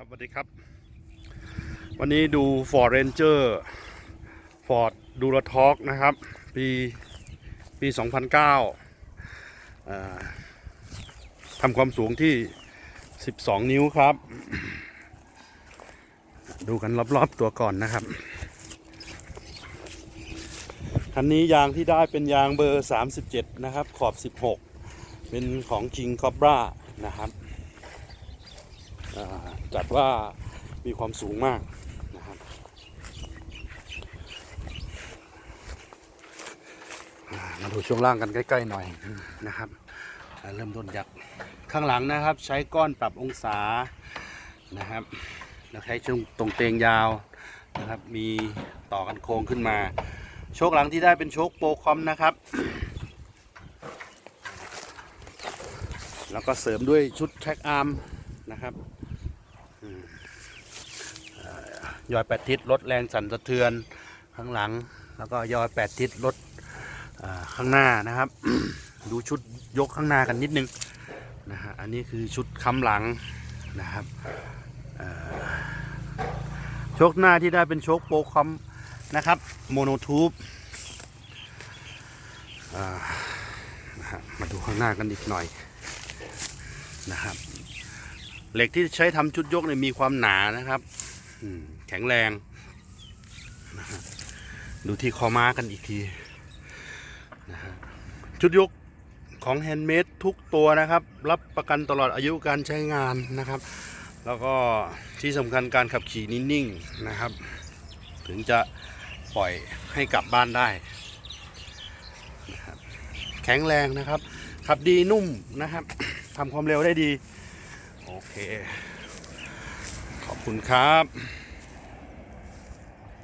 ครับสวัสดีครับ วันนี้ดู Ford Ranger Ford d u r a t o r q นะครับ ปีปี 2009ทำความสูงที่ 12 นิ้วครับ ดูกันรอบ ๆ ตัวก่อนนะครับ คันนี้ยางที่ได้เป็นยางเบอร์ 37 นะครับ ขอบ 16 เป็นของ King Cobra นะครับ จัดว่ามีความสูงมากนะครับมาดูช่วงล่างกันใกล้ ๆ หน่อยนะครับ เริ่มต้นจากข้างหลังนะครับ ใช้ก้อนปรับองศานะครับแล้วใช้ช่วงตรงเตงยาวนะครับ มีต่อกันโค้งขึ้นมา โชคหลังที่ได้เป็นโชคโปรคอมนะครับ แล้วก็เสริมด้วยชุดแท็กอาร์มนะครับ ยอยแปดทิศลดแรงสั่นสะเทือนข้างหลัง แล้วก็ยอยแปดทิศลดข้างหน้านะครับ ดูชุดยกข้างหน้ากันนิดนึงนะฮะอันนี้คือชุดค้ำหลังนะครับโชคหน้าที่ได้เป็นโชคโปรคอมนะครับโมโนทูบนะมาดูข้างหน้ากันอีกหน่อยนะครับ เหล็กที่ใช้ทำชุดยกเนี่ยมีความหนานะครับ แข็งแรงนะฮะดูที่คอม้ากันอีกทีนะฮะชุดยกของแฮนด์เมดทุกตัวนะครับ รับประกันตลอดอายุการใช้งานนะครับ แล้วก็ที่สำคัญการขับขี่นิ่งๆนะครับ ถึงจะปล่อยให้กลับบ้านได้นะครับแข็งแรงนะครับ ขับดีนุ่มนะครับทำความเร็วได้ดี โอเค คุณครับ